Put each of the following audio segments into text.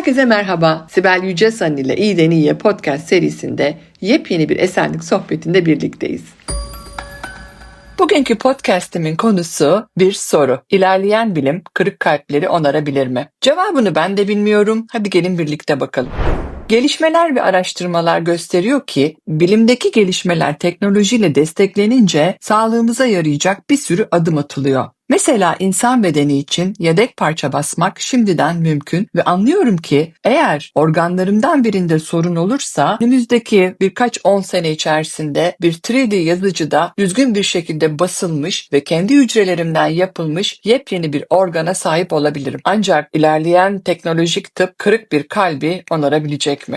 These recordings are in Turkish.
Herkese merhaba. Sibel Yücesan ile İyiden İyiye podcast serisinde yepyeni bir esenlik sohbetinde birlikteyiz. Bugünkü podcastimin konusu bir soru. İlerleyen bilim kırık kalpleri onarabilir mi? Cevabını ben de bilmiyorum. Hadi gelin birlikte bakalım. Gelişmeler ve araştırmalar gösteriyor ki bilimdeki gelişmeler teknolojiyle desteklenince sağlığımıza yarayacak bir sürü adım atılıyor. Mesela insan bedeni için yedek parça basmak şimdiden mümkün ve anlıyorum ki eğer organlarımdan birinde sorun olursa önümüzdeki birkaç on sene içerisinde bir 3D yazıcıda düzgün bir şekilde basılmış ve kendi hücrelerimden yapılmış yepyeni bir organa sahip olabilirim. Ancak ilerleyen teknolojik tıp kırık bir kalbi onarabilecek mi?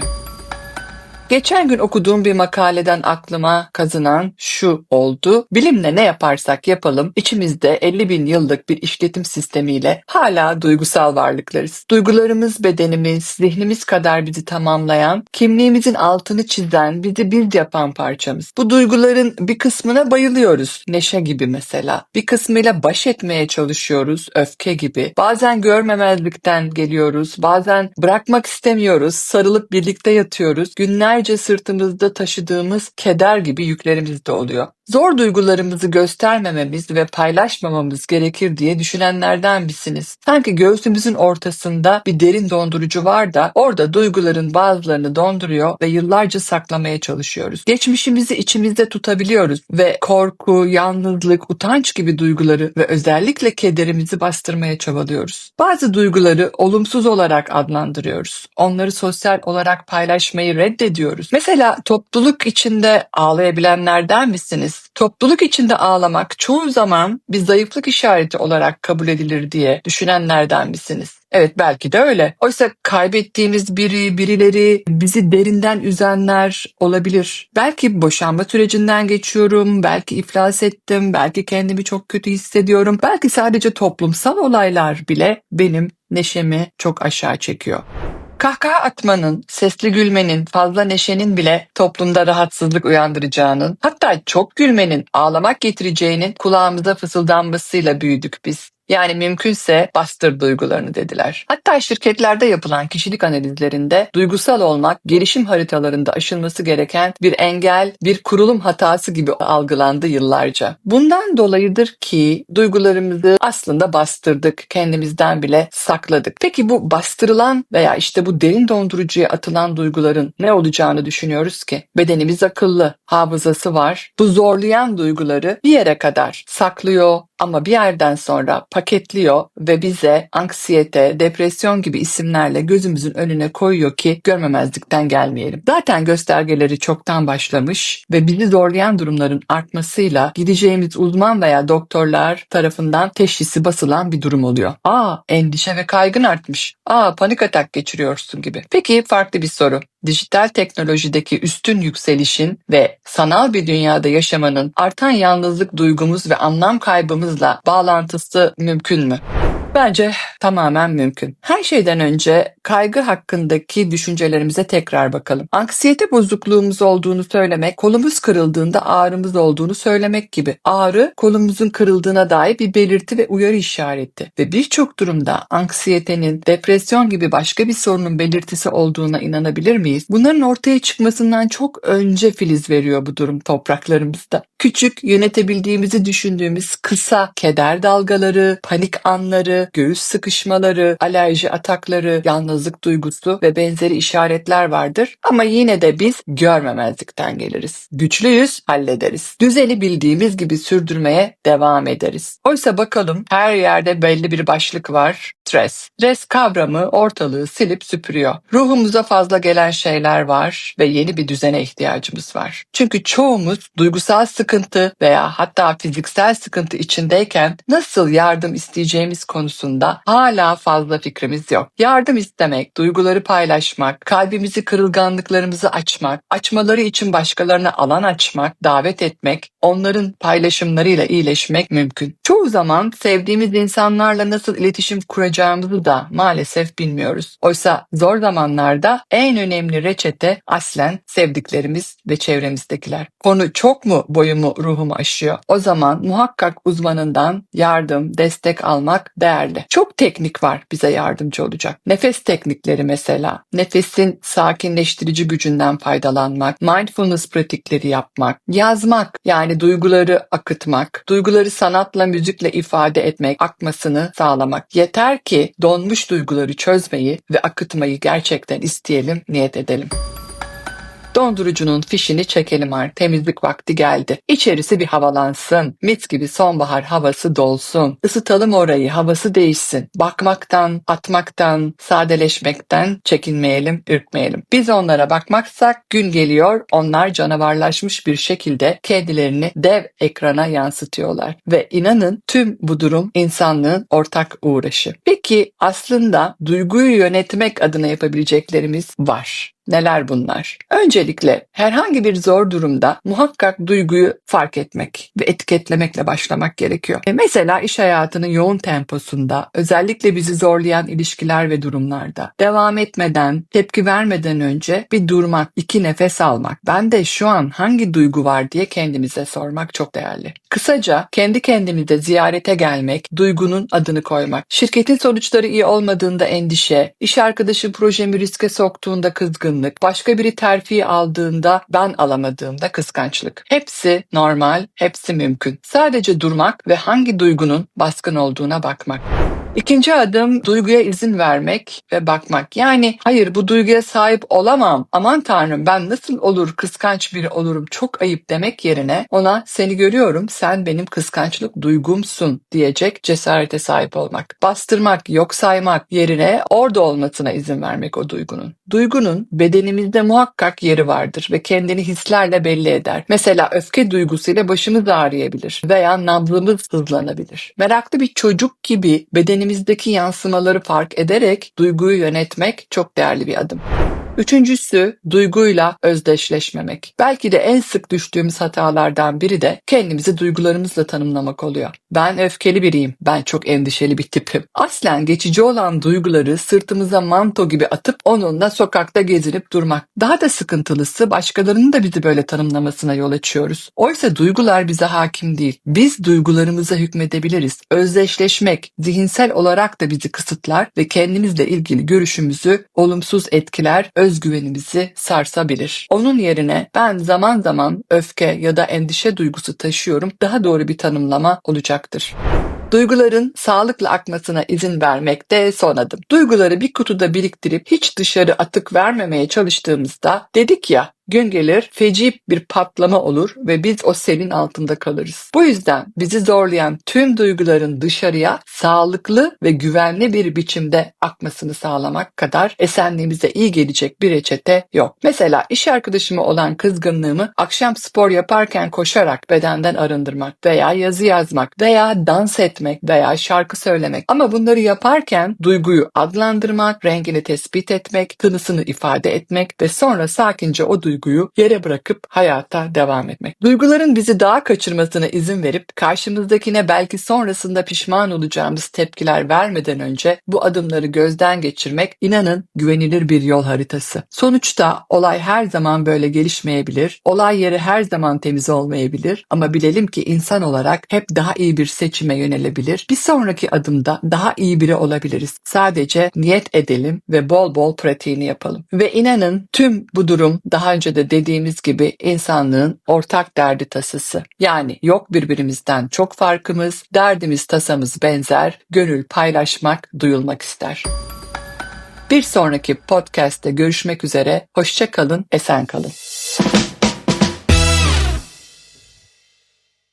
Geçen gün okuduğum bir makaleden aklıma kazınan şu oldu. Bilimle ne yaparsak yapalım içimizde 50 bin yıllık bir işletim sistemiyle hala duygusal varlıklarız. Duygularımız, bedenimiz, zihnimiz kadar bizi tamamlayan, kimliğimizin altını çizen, bizi bir yapan parçamız. Bu duyguların bir kısmına bayılıyoruz. Neşe gibi mesela. Bir kısmıyla baş etmeye çalışıyoruz. Öfke gibi. Bazen görmemezlikten geliyoruz. Bazen bırakmak istemiyoruz. Sarılıp birlikte yatıyoruz. Günler günlerce sırtımızda taşıdığımız keder gibi yüklerimiz de oluyor. Zor duygularımızı göstermememiz ve paylaşmamamız gerekir diye düşünenlerden misiniz? Sanki göğsümüzün ortasında bir derin dondurucu var da orada duyguların bazılarını donduruyor ve yıllarca saklamaya çalışıyoruz. Geçmişimizi içimizde tutabiliyoruz ve korku, yalnızlık, utanç gibi duyguları ve özellikle kederimizi bastırmaya çabalıyoruz. Bazı duyguları olumsuz olarak adlandırıyoruz. Onları sosyal olarak paylaşmayı reddediyoruz. Mesela topluluk içinde ağlayabilenlerden misiniz? Topluluk içinde ağlamak çoğu zaman bir zayıflık işareti olarak kabul edilir diye düşünenlerden misiniz? Evet belki de öyle. Oysa kaybettiğimiz biri, birileri bizi derinden üzenler olabilir. Belki boşanma sürecinden geçiyorum, belki iflas ettim, belki kendimi çok kötü hissediyorum. Belki sadece toplumsal olaylar bile benim neşemi çok aşağı çekiyor. Kahkaha atmanın, sesli gülmenin, fazla neşenin bile toplumda rahatsızlık uyandıracağının, hatta çok gülmenin ağlamak getireceğinin kulağımıza fısıldanmasıyla büyüdük biz. Yani mümkünse bastır duygularını dediler. Hatta şirketlerde yapılan kişilik analizlerinde duygusal olmak gelişim haritalarında aşılması gereken bir engel, bir kurulum hatası gibi algılandı yıllarca. Bundan dolayıdır ki duygularımızı aslında bastırdık, kendimizden bile sakladık. Peki bu bastırılan veya işte bu derin dondurucuya atılan duyguların ne olacağını düşünüyoruz ki? Bedenimiz akıllı, hafızası var. Bu zorlayan duyguları bir yere kadar saklıyor, ama bir yerden sonra paketliyor ve bize anksiyete, depresyon gibi isimlerle gözümüzün önüne koyuyor ki görmemezlikten gelmeyelim. Zaten göstergeleri çoktan başlamış ve bizi zorlayan durumların artmasıyla gideceğimiz uzman veya doktorlar tarafından teşhisi basılan bir durum oluyor. Aa endişe ve kaygın artmış. Aa panik atak geçiriyorsun gibi. Peki farklı bir soru dijital teknolojideki üstün yükselişin ve sanal bir dünyada yaşamanın artan yalnızlık duygumuz ve anlam kaybımızla bağlantısı mümkün mü? Bence tamamen mümkün. Her şeyden önce kaygı hakkındaki düşüncelerimize tekrar bakalım. Anksiyete bozukluğumuz olduğunu söylemek, kolumuz kırıldığında ağrımız olduğunu söylemek gibi. Ağrı kolumuzun kırıldığına dair bir belirti ve uyarı işareti. Ve birçok durumda anksiyetenin, depresyon gibi başka bir sorunun belirtisi olduğuna inanabilir miyiz? Bunların ortaya çıkmasından çok önce filiz veriyor bu durum topraklarımızda. Küçük, yönetebildiğimizi düşündüğümüz kısa keder dalgaları, panik anları, göğüs sıkışmaları, alerji atakları, yalnızlık duygusu ve benzeri işaretler vardır. Ama yine de biz görmemezlikten geliriz. Güçlüyüz, hallederiz. Düzeni bildiğimiz gibi sürdürmeye devam ederiz. Oysa bakalım her yerde belli bir başlık var. Stres. Stres kavramı ortalığı silip süpürüyor. Ruhumuza fazla gelen şeyler var ve yeni bir düzene ihtiyacımız var. Çünkü çoğumuz duygusal sıkıntı veya hatta fiziksel sıkıntı içindeyken nasıl yardım isteyeceğimiz konusunda konusunda hala fazla fikrimiz yok. Yardım istemek, duyguları paylaşmak, kalbimizi kırılganlıklarımızı açmak, açmaları için başkalarına alan açmak, davet etmek, onların paylaşımlarıyla iyileşmek mümkün. Çoğu zaman sevdiğimiz insanlarla nasıl iletişim kuracağımızı da maalesef bilmiyoruz. Oysa zor zamanlarda en önemli reçete aslen sevdiklerimiz ve çevremizdekiler. Konu çok mu boyumu ruhumu aşıyor? O zaman muhakkak uzmanından yardım, destek almak değerli değerli. Çok teknik var bize yardımcı olacak. Nefes teknikleri mesela. Nefesin sakinleştirici gücünden faydalanmak, mindfulness pratikleri yapmak, yazmak yani duyguları akıtmak, duyguları sanatla, müzikle ifade etmek, akmasını sağlamak. Yeter ki donmuş duyguları çözmeyi ve akıtmayı gerçekten isteyelim, niyet edelim. Dondurucunun fişini çekelim artık. Temizlik vakti geldi. İçerisi bir havalansın. Mis gibi sonbahar havası dolsun. Isıtalım orayı, havası değişsin. Bakmaktan, atmaktan, sadeleşmekten çekinmeyelim, ürkmeyelim. Biz onlara bakmaksak gün geliyor, onlar canavarlaşmış bir şekilde kendilerini dev ekrana yansıtıyorlar. Ve inanın tüm bu durum insanlığın ortak uğraşı. Peki aslında duyguyu yönetmek adına yapabileceklerimiz var. Neler bunlar? Öncelikle herhangi bir zor durumda muhakkak duyguyu fark etmek ve etiketlemekle başlamak gerekiyor. E mesela iş hayatının yoğun temposunda, özellikle bizi zorlayan ilişkiler ve durumlarda devam etmeden, tepki vermeden önce bir durmak, iki nefes almak, ben de şu an hangi duygu var diye kendimize sormak çok değerli. Kısaca kendi kendimize ziyarete gelmek, duygunun adını koymak, şirketin sonuçları iyi olmadığında endişe, iş arkadaşı projemi riske soktuğunda kızgın kızgınlık, başka biri terfi aldığında ben alamadığımda kıskançlık. Hepsi normal, hepsi mümkün. Sadece durmak ve hangi duygunun baskın olduğuna bakmak. İkinci adım duyguya izin vermek ve bakmak. Yani hayır bu duyguya sahip olamam. Aman tanrım ben nasıl olur kıskanç biri olurum çok ayıp demek yerine ona seni görüyorum sen benim kıskançlık duygumsun diyecek cesarete sahip olmak. Bastırmak, yok saymak yerine orada olmasına izin vermek o duygunun. Duygunun bedenimizde muhakkak yeri vardır ve kendini hislerle belli eder. Mesela öfke duygusuyla başımız ağrıyabilir veya nabzımız hızlanabilir. Meraklı bir çocuk gibi bedeni bedenimizdeki yansımaları fark ederek duyguyu yönetmek çok değerli bir adım. Üçüncüsü duyguyla özdeşleşmemek. Belki de en sık düştüğümüz hatalardan biri de kendimizi duygularımızla tanımlamak oluyor. Ben öfkeli biriyim, ben çok endişeli bir tipim. Aslen geçici olan duyguları sırtımıza manto gibi atıp onunla sokakta gezinip durmak. Daha da sıkıntılısı başkalarının da bizi böyle tanımlamasına yol açıyoruz. Oysa duygular bize hakim değil. Biz duygularımıza hükmedebiliriz. Özdeşleşmek zihinsel olarak da bizi kısıtlar ve kendimizle ilgili görüşümüzü olumsuz etkiler, özgüvenimizi sarsabilir. Onun yerine ben zaman zaman öfke ya da endişe duygusu taşıyorum daha doğru bir tanımlama olacaktır. Duyguların sağlıkla akmasına izin vermek de son adım. Duyguları bir kutuda biriktirip hiç dışarı atık vermemeye çalıştığımızda dedik ya Gün gelir feci bir patlama olur ve biz o selin altında kalırız. Bu yüzden bizi zorlayan tüm duyguların dışarıya sağlıklı ve güvenli bir biçimde akmasını sağlamak kadar esenliğimize iyi gelecek bir reçete yok. Mesela iş arkadaşıma olan kızgınlığımı akşam spor yaparken koşarak bedenden arındırmak veya yazı yazmak veya dans etmek veya şarkı söylemek. Ama bunları yaparken duyguyu adlandırmak, rengini tespit etmek, tınısını ifade etmek ve sonra sakince o duyguyu duyguyu yere bırakıp hayata devam etmek. Duyguların bizi daha kaçırmasına izin verip karşımızdakine belki sonrasında pişman olacağımız tepkiler vermeden önce bu adımları gözden geçirmek inanın güvenilir bir yol haritası. Sonuçta olay her zaman böyle gelişmeyebilir. Olay yeri her zaman temiz olmayabilir ama bilelim ki insan olarak hep daha iyi bir seçime yönelebilir. Bir sonraki adımda daha iyi biri olabiliriz. Sadece niyet edelim ve bol bol pratiğini yapalım. Ve inanın tüm bu durum daha önce önce de dediğimiz gibi insanlığın ortak derdi tasası. Yani yok birbirimizden çok farkımız, derdimiz tasamız benzer, gönül paylaşmak, duyulmak ister. Bir sonraki podcast'te görüşmek üzere, hoşça kalın, esen kalın.